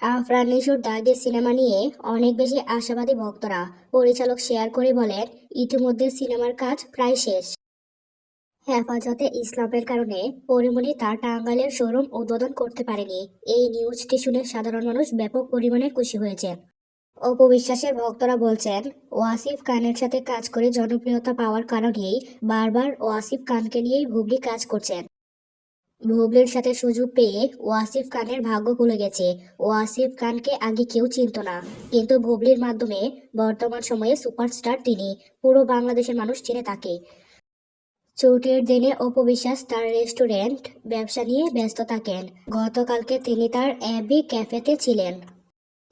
আফরান নিশুর দাগের সিনেমা নিয়ে অনেক বেশি আশাবাদী ভক্তরা। পরিচালক শেয়ার করে বলেন, ইতিমধ্যে সিনেমার কাজ প্রায় শেষ। হেফাজতে ইসলামের কারণে পরিমণি তার টাঙ্গাইলের শোরুম উদ্বোধন করতে পারেনি। এই নিউজটি শুনে সাধারণ মানুষ ব্যাপক পরিমাণে খুশি হয়েছেন অপবিশ্বাসের ভক্তরা বলছেন, ওয়াসিফ খানের সাথে কাজ করে জনপ্রিয়তা পাওয়ার কারণেই বারবার ওয়াসিফ খানকে নিয়েই ভুবলি কাজ করছেন। ভুবলির সাথে সুযোগ পেয়ে ওয়াসিফ খানের ভাগ্য খুলে গেছে। ওয়াসিফ খানকে আগে কেউ চিনত না। কিন্তু ভুবলির মাধ্যমে বর্তমান সময়ে সুপারস্টার তিনি। পুরো বাংলাদেশের মানুষ চিনে তাকে। ছুটির দিনে অপবিশ্বাস তার রেস্টুরেন্ট ব্যবসা নিয়ে ব্যস্ত থাকেন। গতকালকে তিনি তার অ্যাবি ক্যাফেতে ছিলেন।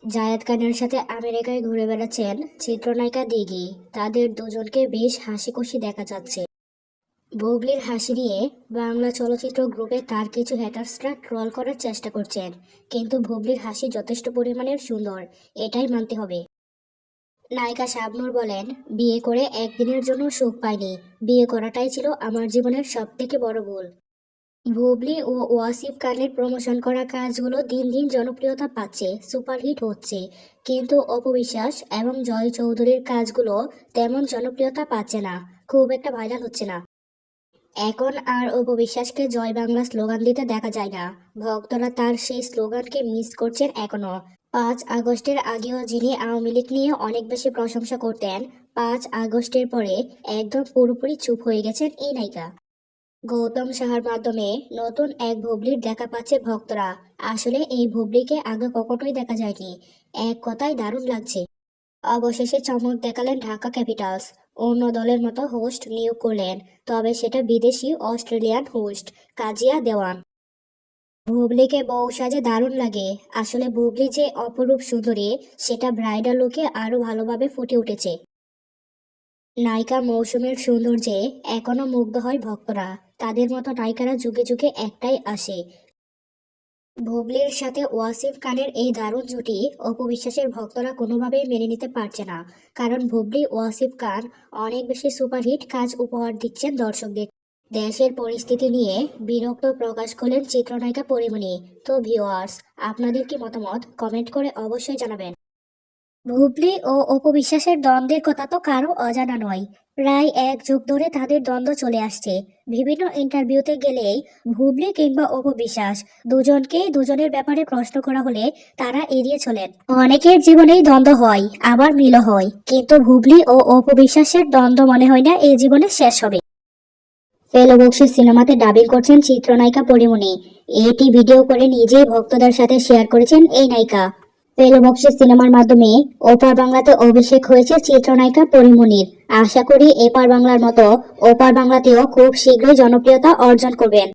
জায়েদ খানের সাথে আমেরিকায় ঘুরে বেড়াচ্ছেন চিত্রনায়িকা দিঘি। তাদের দুজনকে বেশ হাসি খুশি দেখা যাচ্ছে। বুবলির হাসি নিয়ে বাংলা চলচ্চিত্র গ্রুপে তার কিছু হ্যাটার্সরা ট্রল করার চেষ্টা করছেন। কিন্তু বুবলির হাসি যথেষ্ট পরিমাণের সুন্দর, এটাই মানতে হবে। নায়িকা শাবনূর বলেন, বিয়ে করে একদিনের জন্য সুখ পাইনি। বিয়ে করাটাই ছিল আমার জীবনের সব থেকে বড় ভুল। বুবলি ও ওয়াসিফ খানের প্রমোশন করা কাজগুলো দিন দিন জনপ্রিয়তা পাচ্ছে, সুপারহিট হচ্ছে। কিন্তু অপবিশ্বাস এবং জয় চৌধুরীর কাজগুলো তেমন জনপ্রিয়তা পাচ্ছে না, খুব একটা ভাইরাল হচ্ছে না। এখন আর অপবিশ্বাসকে জয় বাংলা স্লোগান দিতে দেখা যায় না। ভক্তরা তার সেই স্লোগানকে মিস করছেন এখনও। পাঁচ আগস্টের আগেও যিনি আওয়ামী লীগ নিয়ে অনেক বেশি প্রশংসা করতেন, পাঁচ আগস্টের পরে একদম পুরোপুরি চুপ হয়ে গেছেন এই নায়িকা। গৌতম সাহার মাধ্যমে নতুন এক ভুবলির দেখা পাচ্ছে ভক্তরা। আসলে এই ভুবলিকে আগে কখনোই দেখা যায়নি। এক কথায় দারুণ লাগছে। অবশেষে চমক দেখালেন ঢাকা ক্যাপিটালস। অন্য দলের মতো হোস্ট নিয়োগ করলেন, তবে সেটা বিদেশি, অস্ট্রেলিয়ান হোস্ট কাজিয়া দেওয়ান। বুবলিকে বউ সাজে দারুণ লাগে। আসলে বুবলি যে অপরূপ সুন্দরী, সেটা ব্রাইডাল লুকে আরও ভালোভাবে ফুটে উঠেছে। নায়িকা মৌসুমের সৌন্দর্যে এখনও মুগ্ধ হয় ভক্তরা। তাদের মতো নায়িকারা যুগে যুগে একটাই আসে। বুবলির সাথে ওয়াসিফ খানের এই দারুণ জুটি অপবিশ্বাসের ভক্তরা কোনোভাবেই মেনে নিতে পারছে না। কারণ ভুবলি ওয়াসিফ খান অনেক বেশি সুপারহিট কাজ উপহার দিচ্ছেন দর্শকদের। দেশের পরিস্থিতি নিয়ে বিরক্ত প্রকাশ করলেন চিত্রনায়িকা পরিমণি। তো ভিওয়ার্স আপনাদের কি মতামত? কমেন্ট করে অবশ্যই জানাবেন। বুবলি ও অপবিশ্বাসের দ্বন্দ্বের কথা তো কারও অজানা নয়। প্রায় এক যুগ ধরে তাদের দ্বন্দ্ব চলে আসছে। বিভিন্ন ইন্টারভিউতে গেলেই বুবলি কিংবা অপবিশ্বাস দুজনকেই দুজনের ব্যাপারে প্রশ্ন করা হলে তারা এড়িয়ে চলেন। অনেকের জীবনেই দ্বন্দ্ব হয়, আবার মিলও হয়। কিন্তু বুবলি ও অপবিশ্বাসের দ্বন্দ্ব মনে হয় না এই জীবনে শেষ হবে। ফেলো বক্সির সিনেমাতে ডাবিং করছেন চিত্রনায়িকা পরিমণি। এটি ভিডিও করে নিজেই ভক্তদের সাথে শেয়ার করেছেন এই নায়িকা। বক্সির সিনেমার মাধ্যমে ওপার বাংলাতে অভিষেক হয়েছে চিত্রনায়িকা পরিমণির আশা করি এপার বাংলার মতো ওপার বাংলাতেও খুব শীঘ্রই জনপ্রিয়তা অর্জন করবেন।